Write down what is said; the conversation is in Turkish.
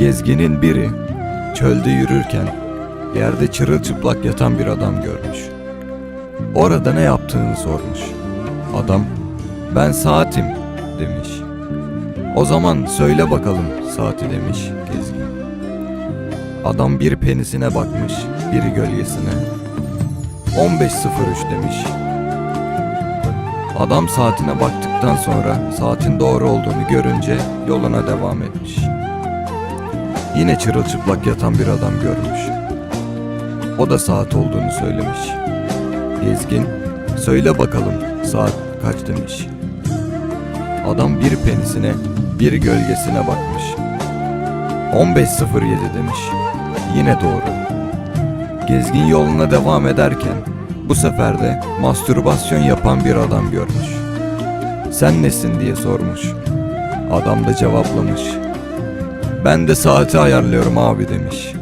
Gezginin biri çölde yürürken yerde çırılçıplak yatan bir adam görmüş. Orada ne yaptığını sormuş. Adam ben saatim demiş. O zaman söyle bakalım saati demiş gezgin. Adam bir penisine bakmış, biri gölgesine. 15.03 demiş. Adam saatine baktıktan sonra saatin doğru olduğunu görünce yoluna devam etmiş. Yine çırılçıplak yatan bir adam görmüş. O da saat olduğunu söylemiş. Gezgin, söyle bakalım saat kaç demiş. Adam bir penisine, bir gölgesine bakmış. 15.07 demiş. Yine doğru. Gezgin yoluna devam ederken bu sefer de mastürbasyon yapan bir adam görmüş. Sen nesin diye sormuş. Adam da cevaplamış. Ben de saati ayarlıyorum abi demiş.